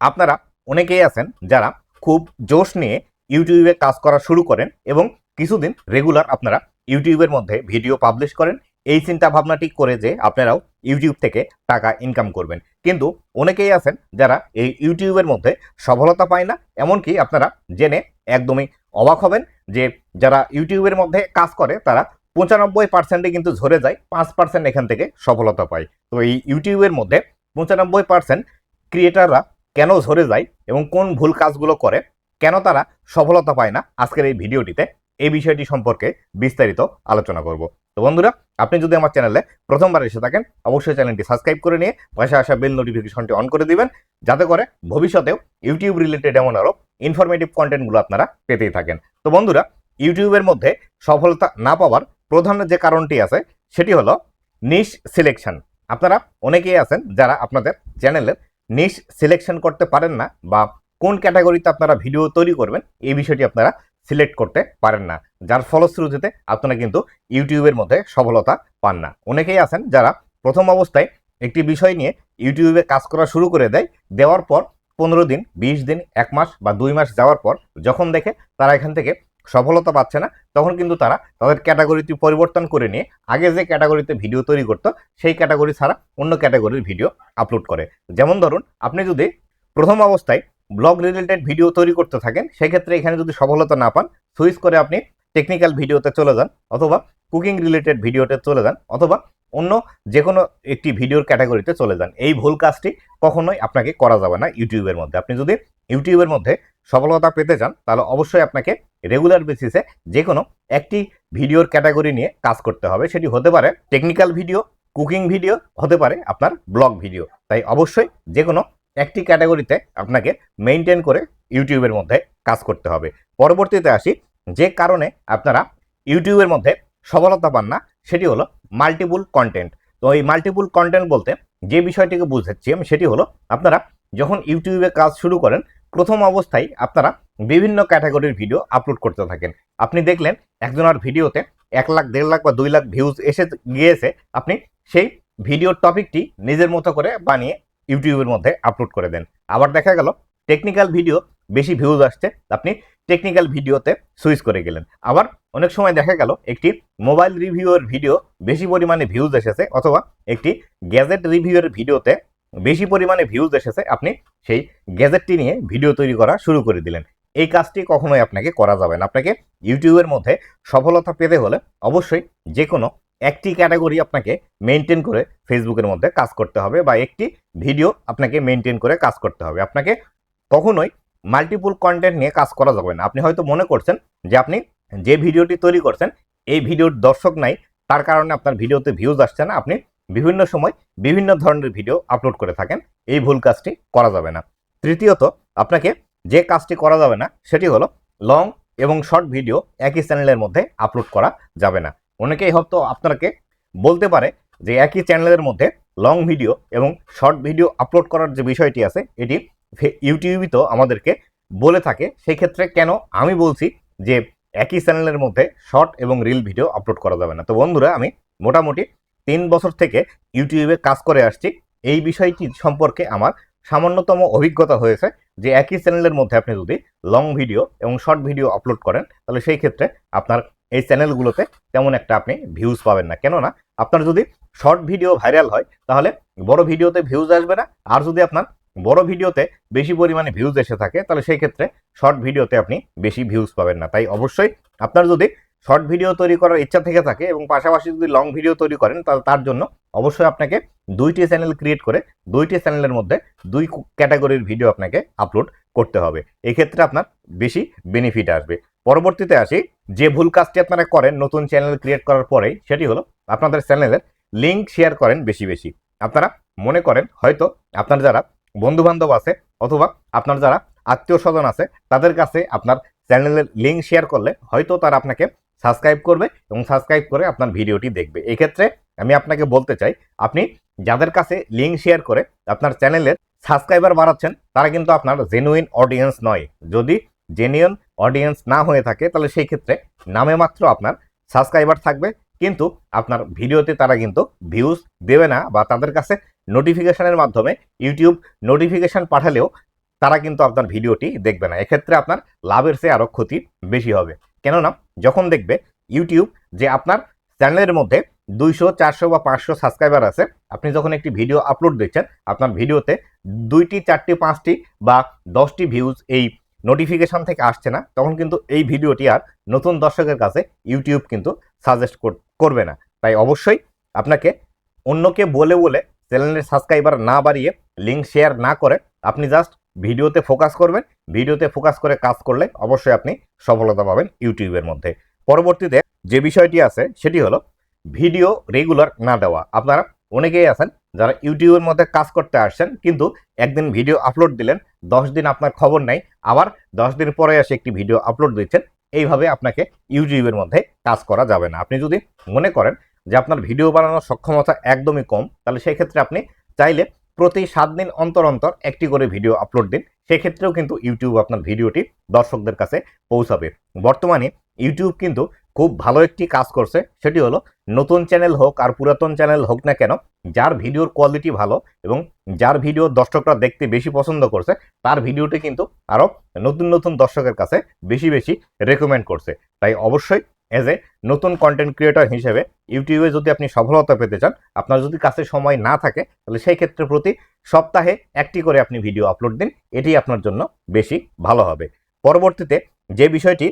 আপনারা অনেকেই আছেন যারা খুব জোশ নিয়ে ইউটিউবে কাজ করা শুরু করেন এবং কিছুদিন রেগুলার আপনারা ইউটিউবের মধ্যে ভিডিও পাবলিশ করেন, এই চিন্তা ভাবনাটি করে যে আপনারাও ইউটিউব থেকে টাকা ইনকাম করবেন। কিন্তু অনেকেই আছেন যারা এই ইউটিউবের মধ্যে সফলতা পায় না, এমনকি আপনারা জেনে একদমই অবাক হবেন যে যারা ইউটিউবের মধ্যে কাজ করে, তারা পঁচানব্বই পার্সেন্টে কিন্তু ঝরে যায়, পাঁচ পার্সেন্ট এখান থেকে সফলতা পায়। তো এই ইউটিউবের মধ্যে পঁচানব্বই পার্সেন্ট ক্রিয়েটাররা কেন ঝরে যায় এবং কোন ভুল কাজগুলো করে, কেন তারা সফলতা পায় না, আজকের এই ভিডিওটিতে এই বিষয়টি সম্পর্কে বিস্তারিত আলোচনা করব। তো বন্ধুরা, আপনি যদি আমার চ্যানেলে প্রথমবার এসে থাকেন, অবশ্যই চ্যানেলটি সাবস্ক্রাইব করে নিয়ে পাশে আসা বেল নোটিফিকেশনটি অন করে দিবেন, যাতে করে ভবিষ্যতেও ইউটিউব রিলেটেড এমন আরও ইনফরমেটিভ কন্টেন্টগুলো আপনারা পেতেই থাকেন। তো বন্ধুরা, ইউটিউবের মধ্যে সফলতা না পাওয়ার প্রধান যে কারণটি আছে, সেটি হলো নিশ সিলেকশন আপনারা অনেকেই আছেন যারা আপনাদের চ্যানেলের নিশ সিলেকশন করতে পারেন না বা কোন ক্যাটাগরিতে আপনারা ভিডিও তৈরি করবেন, এই বিষয়টি আপনারা সিলেক্ট করতে পারেন না। যার ফলশ্রুতিতে আপনারা কিন্তু ইউটিউবের মধ্যে সফলতা পান না। অনেকেই আছেন যারা প্রথম অবস্থায় একটি বিষয় নিয়ে ইউটিউবে কাজ করা শুরু করে দেয়, দেওয়ার পর পনেরো দিন, বিশ দিন, এক মাস বা দুই মাস যাওয়ার পর যখন দেখে তারা এখান থেকে সফলতা পাচ্ছে না, তখন কিন্তু তারা তাদের ক্যাটাগরিটি পরিবর্তন করে নিয়ে আগে যে ক্যাটাগরিতে ভিডিও তৈরি করতো, সেই ক্যাটাগরি ছাড়া অন্য ক্যাটাগরির ভিডিও আপলোড করে। যেমন ধরুন, আপনি যদি প্রথম অবস্থায় ব্লগ রিলেটেড ভিডিও তৈরি করতে থাকেন, সেক্ষেত্রে এখানে যদি সফলতা না পান সুইচ করে আপনি টেকনিক্যাল ভিডিওতে চলে যান, অথবা কুকিং রিলেটেড ভিডিওতে চলে যান, অথবা অন্য যে কোনো একটি ভিডিওর ক্যাটাগরিতে চলে যান। এই ভুল কাজটি কখনোই আপনাকে করা যাবে না ইউটিউবের মধ্যে। আপনি যদি ইউটিউবের মধ্যে সফলতা পেতে চান, তাহলে অবশ্যই আপনাকে রেগুলার বেসিসে যে কোনো একটি ভিডিওর ক্যাটাগরি নিয়ে কাজ করতে হবে। সেটি হতে পারে টেকনিক্যাল ভিডিও কুকিং ভিডিও হতে পারে আপনার ব্লগ ভিডিও তাই অবশ্যই যে কোনো একটি ক্যাটাগরিতে আপনাকে মেনটেন করে ইউটিউবের মধ্যে কাজ করতে হবে। পরবর্তীতে আসি, যে কারণে আপনারা ইউটিউবের মধ্যে সফলতা পান না, সেটি হলো মাল্টিপুল কন্টেন্ট তো এই মাল্টিপুল কন্টেন্ট বলতে যে বিষয়টিকে বুঝাচ্ছি আমি, সেটি হলো আপনারা যখন ইউটিউবে কাজ শুরু করেন প্রথম অবস্থায় আপনারা বিভিন্ন ক্যাটাগরির ভিডিও আপলোড করতে থাকেন। আপনি দেখলেন একজনের ভিডিওতে এক লাখ, দেড় লাখ বা দুই লাখ ভিউজ এসে গিয়েছে। আপনি সেই ভিডিওর টপিকটি নিজের মতো করে বানিয়ে ইউটিউবের মধ্যে আপলোড করে দেন। আবার দেখা গেল টেকনিক্যাল ভিডিও বেশি ভিউজ আসছে, আপনি টেকনিক্যাল ভিডিওতে সুইচ করে গেলেন। আবার অনেক সময় দেখা গেল, একটি মোবাইল রিভিউয়ের ভিডিও বেশি পরিমাণে ভিউজ এসেছে, অথবা একটি গ্যাজেট রিভিউয়ের ভিডিওতে বেশি পরিমাণে ভিউজ এসেছে, আপনি সেই গ্যাজেটটি নিয়ে ভিডিও তৈরি করা শুরু করে দিলেন। এই কাজটি কখনোই আপনাকে করা যাবে না। আপনাকে ইউটিউবের মধ্যে সফলতা পেতে হলে অবশ্যই যে কোনো একটি ক্যাটাগরি আপনাকে মেনটেন করে ফেসবুকের মধ্যে কাজ করতে হবে বা একটি ভিডিও আপনাকে মেনটেন করে কাজ করতে হবে। আপনাকে কখনোই মাল্টিপুল কন্টেন্ট নিয়ে কাজ করা যাবে না। আপনি হয়তো মনে করছেন যে আপনি যে ভিডিওটি তৈরি করছেন, এই ভিডিওর দর্শক নাই, তার কারণে আপনার ভিডিওতে ভিউজ আসছে না। আপনি বিভিন্ন সময় বিভিন্ন ধরনের ভিডিও আপলোড করে থাকেন। এই ভুল কাজটি করা যাবে না। তৃতীয়ত, আপনাকে যে কাজটি করা যাবে না, সেটি হলো লং এবং শর্ট ভিডিও একই চ্যানেলের মধ্যে আপলোড করা যাবে না। অনেকেই হয়তো আপনাকে বলতে পারে যে একই চ্যানেলের মধ্যে লং ভিডিও এবং শর্ট ভিডিও আপলোড করার যে বিষয়টি আছে, এটি ইউটিউবই তো আমাদেরকে বলে থাকে। সেই ক্ষেত্রে কেন আমি বলছি যে একই চ্যানেলের মধ্যে শর্ট এবং রিল ভিডিও আপলোড করা যাবে না? তো বন্ধুরা, আমি মোটামুটি তিন বছর থেকে ইউটিউবে কাজ করে আসছি। এই বিষয়টি সম্পর্কে আমার সামান্যতম অভিজ্ঞতা হয়েছে যে একই চ্যানেলের মধ্যে আপনি যদি লং ভিডিও এবং শর্ট ভিডিও আপলোড করেন, তাহলে সেই ক্ষেত্রে আপনার এই চ্যানেলগুলোতে তেমন একটা আপনি ভিউজ পাবেন না। কেননা আপনার যদি শর্ট ভিডিও ভাইরাল হয়, তাহলে বড় ভিডিওতে ভিউজ আসবে না। আর যদি আপনার বড় ভিডিওতে বেশি পরিমাণে ভিউজ এসে থাকে, তাহলে সেই ক্ষেত্রে শর্ট ভিডিওতে আপনি বেশি ভিউজ পাবেন না। তাই অবশ্যই আপনার যদি শর্ট ভিডিও তৈরি করার ইচ্ছা থেকে থাকে এবং পাশাপাশি যদি লং ভিডিও তৈরি করেন তাহলে তার জন্য অবশ্যই আপনাকে দুইটি চ্যানেল ক্রিয়েট করে দুইটি চ্যানেলের মধ্যে দুই ক্যাটাগরির ভিডিও আপনাকে আপলোড করতে হবে। এক্ষেত্রে আপনার বেশি বেনিফিট আসবে। পরবর্তীতে আসি, যে ভুল কাজটি আপনারা করেন নতুন চ্যানেল ক্রিয়েট করার পরেই, সেটি হলো আপনাদের চ্যানেলের লিঙ্ক শেয়ার করেন বেশি বেশি। আপনারা মনে করেন হয়তো আপনার যারা বন্ধু বান্ধব আছে অথবা আপনার যারা আত্মীয় স্বজন আছে, তাদের কাছে আপনার চ্যানেলের লিঙ্ক শেয়ার করলে হয়তো তারা আপনাকে সাবস্ক্রাইব করবে এবং সাবস্ক্রাইব করে আপনার ভিডিওটি দেখবে। এক্ষেত্রে আমি আপনাকে বলতে চাই, আপনি যাদের কাছে লিঙ্ক শেয়ার করে আপনার চ্যানেলের সাবস্ক্রাইবার বাড়াচ্ছেন, তারা কিন্তু আপনার জেনুইন অডিয়েন্স নয়। যদি জেনুইন অডিয়েন্স না হয়ে থাকে, তাহলে সেই ক্ষেত্রে নামে মাত্র আপনার সাবস্ক্রাইবার থাকবে, কিন্তু আপনার ভিডিওতে তারা কিন্তু ভিউজ দেবে না বা তাদের কাছে নোটিফিকেশনের মাধ্যমে ইউটিউব নোটিফিকেশন পাঠালেও তারা কিন্তু আপনার ভিডিওটি দেখবে না। এক্ষেত্রে আপনার লাভের চেয়ে আরও ক্ষতি বেশি হবে। কেননা, যখন দেখবে ইউটিউব যে আপনার চ্যানেলের মধ্যে দুইশো, চারশো বা পাঁচশো সাবস্ক্রাইবার আছে, আপনি যখন একটি ভিডিও আপলোড দিচ্ছেন, আপনার ভিডিওতে দুইটি, চারটি, পাঁচটি বা দশটি ভিউজ এই নোটিফিকেশন থেকে আসছে না, তখন কিন্তু এই ভিডিওটি আর নতুন দর্শকের কাছে ইউটিউব কিন্তু সাজেস্ট করবে না। তাই অবশ্যই আপনাকে অন্যকে বলে বলে চ্যানেলের সাবস্ক্রাইবার না বাড়িয়ে লিঙ্ক শেয়ার না করে আপনি জাস্ট ভিডিওতে ফোকাস করবেন, ভিডিওতে ফোকাস করে কাজ করলে অবশ্যই আপনি সফলতা পাবেন ইউটিউবের মধ্যে। পরবর্তীতে যে বিষয়টি আছে, সেটি হলো ভিডিও রেগুলার না দেওয়া। আপনারা অনেকেই আছেন যারা ইউটিউবের মধ্যে কাজ করতে আসছেন, কিন্তু একদিন ভিডিও আপলোড দিলেন, দশ দিন আপনার খবর নেই, আবার দশ দিন পরে এসে একটি ভিডিও আপলোড দিচ্ছেন, এইভাবে আপনাকে ইউটিউবের মধ্যে কাজ করা যাবে না। আপনি যদি মনে করেন যে আপনার ভিডিও বানানোর সক্ষমতা একদমই কম, তাহলে সেই ক্ষেত্রে আপনি চাইলে প্রতি সাত দিন অন্তর অন্তর একটি করে ভিডিও আপলোড দিন। সেক্ষেত্রেও কিন্তু ইউটিউব আপনার ভিডিওটি দর্শকদের কাছে পৌঁছাবে। বর্তমানে ইউটিউব কিন্তু খুব ভালো একটি কাজ করছে। সেটি হলো নতুন চ্যানেল হোক আর পুরাতন চ্যানেল হোক না কেন, যার ভিডিওর কোয়ালিটি ভালো এবং যার ভিডিও দর্শকরা দেখতে বেশি পছন্দ করছে, তার ভিডিওটি কিন্তু আরও নতুন নতুন দর্শকের কাছে বেশি বেশি রেকমেন্ড করছে। তাই অবশ্যই এজ এ নতুন কন্টেন্ট ক্রিয়েটর হিসেবে ইউটিউবে যদি আপনি সফলতা পেতে চান, আপনার যদি কাছে সময় না থাকে, তাহলে সেই ক্ষেত্রে প্রতি সপ্তাহে একটি করে আপনি ভিডিও আপলোড দিন। এটি আপনার জন্য বেশি ভালো হবে। পরবর্তীতে যে বিষয়টি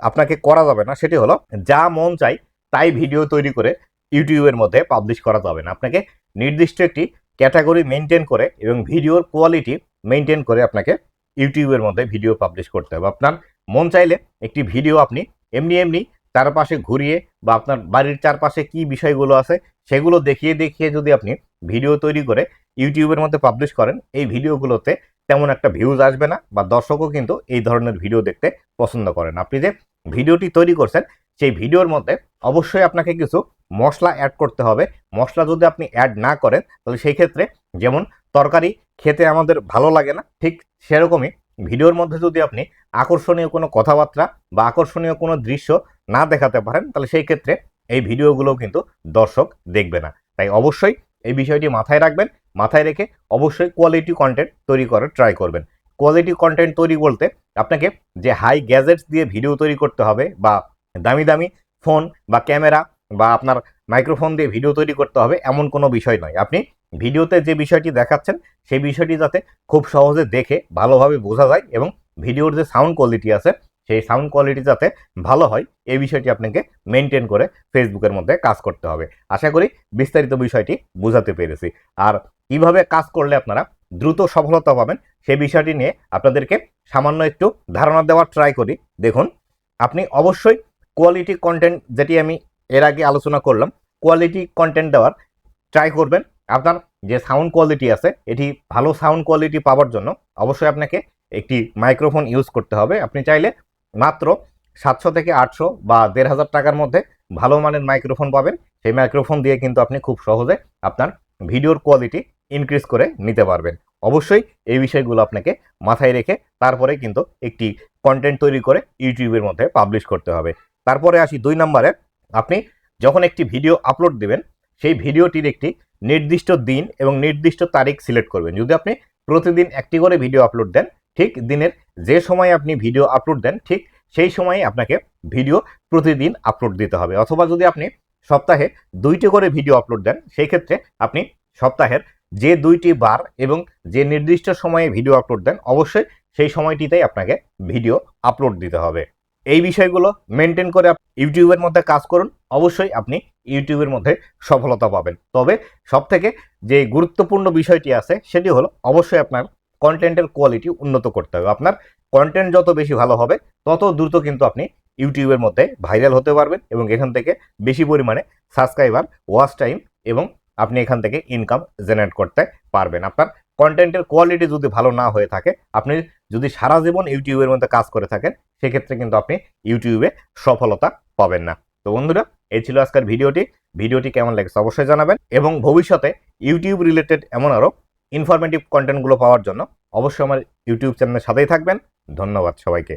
আপনাকে করা যাবে না, সেটি হলো যা মন চাই তাই ভিডিও তৈরি করে ইউটিউবের মধ্যে পাবলিশ করা যাবে না। আপনাকে নির্দিষ্ট একটি ক্যাটাগরি মেনটেন করে এবং ভিডিওর কোয়ালিটি মেনটেন করে আপনাকে ইউটিউবের মধ্যে ভিডিও পাবলিশ করতে হবে। আপনার মন চাইলে একটি ভিডিও আপনি এমনি এমনি চারপাশে ঘুরিয়ে বা আপনার বাড়ির চারপাশে কি বিষয়গুলো আছে সেগুলো দেখিয়ে দেখিয়ে যদি আপনি ভিডিও তৈরি করে ইউটিউবের মধ্যে পাবলিশ করেন, এই ভিডিওগুলোতে তেমন একটা ভিউজ আসবে না বা দর্শকও কিন্তু এই ধরনের ভিডিও দেখতে পছন্দ করেন আপনি যে ভিডিওটি তৈরি করছেন, সেই ভিডিওর মধ্যে অবশ্যই আপনাকে কিছু মশলা অ্যাড করতে হবে। মশলা যদি আপনি অ্যাড না করেন, তাহলে সেই ক্ষেত্রে যেমন তরকারি খেতে আমাদের ভালো লাগে না, ঠিক সেরকমই ভিডিওর মধ্যে যদি আপনি আকর্ষণীয় কোনো কথাবার্তা বা আকর্ষণীয় কোনো দৃশ্য না দেখাতে পারেন, তাহলে সেই ক্ষেত্রে এই ভিডিওগুলো কিন্তু দর্শক দেখবে না। তাই অবশ্যই এই বিষয়টি মাথায় রাখবেন, মাথায় রেখে অবশ্যই কোয়ালিটি কন্টেন্ট তৈরি করার ট্রাই করবেন। কোয়ালিটি কন্টেন্ট তৈরি বলতে আপনাকে যে হাই গ্যাজেটস দিয়ে ভিডিও তৈরি করতে হবে বা দামি দামি ফোন বা ক্যামেরা বা আপনার মাইক্রোফোন দিয়ে ভিডিও তৈরি করতে হবে, এমন কোনো বিষয় নয়। আপনি ভিডিওতে যে বিষয়টি দেখাচ্ছেন, সেই বিষয়টি যাতে খুব সহজে দেখে ভালোভাবে বোঝা যায় এবং ভিডিওর যে সাউন্ড কোয়ালিটি আছে সেই সাউন্ড কোয়ালিটি যাতে ভালো হয়, এই বিষয়টি আপনাকে মেনটেন করে ফেসবুকের মধ্যে কাজ করতে হবে। আশা করি বিস্তারিত বিষয়টি বোঝাতে পেরেছি। আর কীভাবে কাজ করলে আপনারা দ্রুত সফলতা পাবেন সেই বিষয়টি নিয়ে আপনাদেরকে সামান্য একটু ধারণা দেওয়ার ট্রাই করি। দেখুন, আপনি অবশ্যই কোয়ালিটি কন্টেন্ট যেটি আমি এর আগে আলোচনা করলাম কোয়ালিটি কন্টেন্ট দেওয়ার ট্রাই করবেন। আপনার যে সাউন্ড কোয়ালিটি আছে, এটি ভালো সাউন্ড কোয়ালিটি পাওয়ার জন্য অবশ্যই আপনাকে একটি মাইক্রোফোন ইউজ করতে হবে। আপনি চাইলে মাত্র সাতশো থেকে আটশো বা দেড় হাজার টাকার মধ্যে ভালো মানের মাইক্রোফোন পাবেন। সেই মাইক্রোফোন দিয়ে কিন্তু আপনি খুব সহজে আপনার ভিডিওর কোয়ালিটি ইনক্রিজ করে নিতে পারবেন। অবশ্যই এই বিষয়গুলো আপনাকে মাথায় রেখে তারপরে কিন্তু একটি কন্টেন্ট তৈরি করে ইউটিউবের মধ্যে পাবলিশ করতে হবে। তারপরে আসি দুই নম্বরে। আপনি যখন একটি ভিডিও আপলোড দিবেন, সেই ভিডিওটির একটি নির্দিষ্ট দিন এবং নির্দিষ্ট তারিখ সিলেক্ট করবেন। যদি আপনি প্রতিদিন একটি করে ভিডিও আপলোড দেন ঠিক দিনের যে সময় আপনি ভিডিও আপলোড দেন, ঠিক সেই সময়ে আপনাকে ভিডিও প্রতিদিন আপলোড দিতে হবে। অথবা যদি আপনি সপ্তাহে দুইটি করে ভিডিও আপলোড দেন, সেই ক্ষেত্রে আপনি সপ্তাহের যে দুইটি বার এবং যে নির্দিষ্ট সময়ে ভিডিও আপলোড দেন, অবশ্যই সেই সময়টিতেই আপনাকে ভিডিও আপলোড দিতে হবে। এই বিষয়গুলো মেনটেন করে ইউটিউবের মধ্যে কাজ করুন। অবশ্যই আপনি ইউটিউবের মধ্যে সফলতা পাবেন। তবে সবথেকে যে গুরুত্বপূর্ণ বিষয়টি আছে, সেটি হলো অবশ্যই আপনার কন্টেন্টের কোয়ালিটি উন্নত করতে হবে। আপনার কন্টেন্ট যত বেশি ভালো হবে, তত দ্রুত কিন্তু আপনি ইউটিউবের মধ্যে ভাইরাল হতে পারবেন এবং এখান থেকে বেশি পরিমাণে সাবস্ক্রাইবার ওয়াচ টাইম এবং আপনি এখান থেকে ইনকাম জেনারেট করতে পারবেন। আপনার কন্টেন্টের কোয়ালিটি যদি ভালো না হয়ে থাকে, আপনি যদি সারা জীবন ইউটিউবের মধ্যে কাজ করে থাকেন, সেক্ষেত্রে কিন্তু আপনি ইউটিউবে সফলতা পাবেন না। তো বন্ধুরা, এই ছিল আজকের ভিডিওটি। ভিডিওটি কেমন লেগেছে অবশ্যই জানাবেন এবং ভবিষ্যতে ইউটিউব রিলেটেড এমন আরও ইনফরমেটিভ কন্টেন্টগুলো পাওয়ার জন্য অবশ্যই আমার ইউটিউব চ্যানেলের সাথেই থাকবেন। ধন্যবাদ সবাইকে।